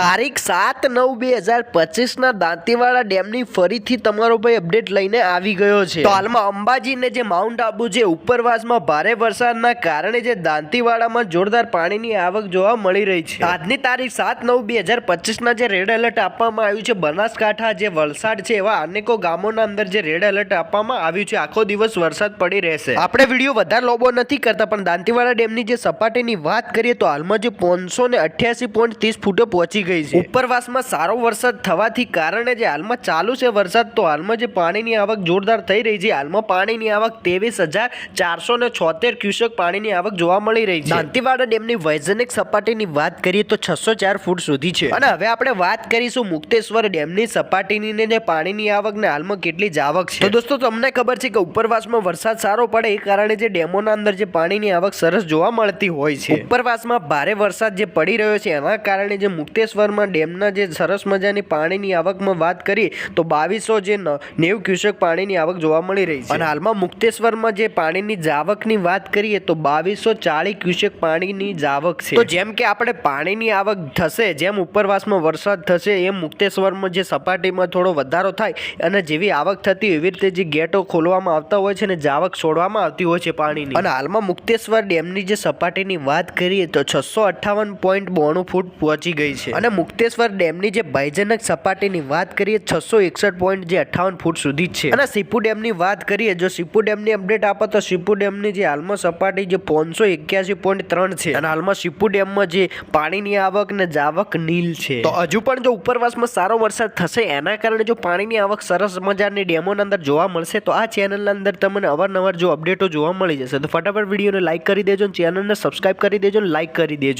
તારીખ સાત નવ બે હજાર પચીસના દાંતીવાડા ડેમની ફરીથી તમારો ભાઈ અપડેટ લઈને આવી ગયો છે. હાલમાં અંબાજીને જે માઉન્ટ આબુ છે, ઉપરવાસમાં ભારે વરસાદના કારણે જે દાંતીવાડામાં જોરદાર પાણીની આવક જોવા મળી રહી છે. આજની તારીખ સાત નવ બે હજાર પચીસના જે રેડ એલર્ટ આપવામાં આવ્યું છે, બનાસકાંઠા જે વલસાડ છે, એવા અનેકો ગામોના અંદર જે રેડ એલર્ટ આપવામાં આવ્યું છે, આખો દિવસ વરસાદ પડી રહેશે. આપણે વીડિયો વધારે લોબો નથી કરતા, પણ દાંતીવાડા ડેમની જે સપાટીની વાત કરીએ તો હાલમાં જે પાંચસો ને અઠ્યાસી પોઈન્ટ ત્રીસ ફૂટે પહોંચી ગઈ છે. ઉપરવાસમાં સારો વરસાદ થવાથી કારણે જે હાલમાં ચાલુ છે વરસાદ, તો હાલમાં જે પાણીની આવક જોરદાર થઈ રહી છે. હાલમાં પાણીની આવક ત્રેવીસ હજાર ચારસો ને છોતેર ક્યુસેક પાણીની આવક જોવા મળી રહી છે. દાંતીવાડા ડેમની વૈજ્ઞાનિક સપાટીની વાત કરીએ તો છસો ચાર ફૂટ સુધી છે. અને હવે આપણે વાત કરીશું મુક્તેશ્વર ડેમની સપાટીની ને પાણીની આવક ને હાલમાં કેટલી જ આવક છે. તો દોસ્તો, તમને ખબર છે કે ઉપરવાસમાં વરસાદ સારો પડે એ કારણે જે ડેમોના અંદર જે પાણીની આવક સરસ જોવા મળતી હોય છે. ઉપરવાસમાં ભારે વરસાદ જે પડી રહ્યો છે, એના કારણે જે મુક્તેશ્વરમાં ડેમના જે સરસ મજાની પાણીની આવકમાં વાત કરીએ તો બાવીસો જે નેવું ક્યુસેક પાણીની આવક જોવા મળી રહી છે. અને હાલમાં મુક્તેશ્વરમાં જે પાણીની જાવકની વાત કરીએ તો બાવીસો ચાળીસ ક્યુસેક પાણીની જાવક છે. તો જેમ કે આપણે પાણીની આવક થશે જેમ ઉપરવાસમાં વરસાદ થશે એમ મુક્તેશ્વરમાં જે સપાટીમાં થોડો વધારો થાય અને જેવી આવક થતી એવી રીતે જે ગેટો ખોલવામાં આવતા હોય છે અને જાવક છોડવામાં આવતી હોય છે પાણીની. અને હાલમાં મુક્તેશ્વર ડેમની જે સપાટીની વાત કરીએ તો છસો અઠ્ઠાવન પોઈન્ટ બોણું ફૂટ પહોંચી ગઈ છે. અને મુક્તેશ્વર ડેમની જે ભયજનક સપાટીની વાત કરીએ, છસો એકસઠ પોઈન્ટ જે અઠ્ઠાવન ફૂટ સુધી છે. અને સીપુ ડેમની વાત કરીએ, જો સીપુ ડેમની અપડેટ આપો, તો સીપુ ડેમની જે હાલમાં સપાટી જે પાંચસો એક્યાસી પોઈન્ટ ત્રણ છે અને હાલમાં સીપુ ડેમમાં જે પાણીની આવક ને જાવક નીલ છે. તો હજુ પણ જો ઉપરવાસમાં સારો વરસાદ થશે, એના કારણે જો પાણીની આવક સરસ મજાની ડેમોના અંદર જોવા મળશે, તો આ ચેનલના અંદર તમને અવારનવાર જો અપડેટો જોવા મળી જશે, તો ફટાફટ વિડીયોને લાઇક કરી દેજો ચેનલને સબસ્ક્રાઇબ કરી દેજો લાઈક કરી દેજો.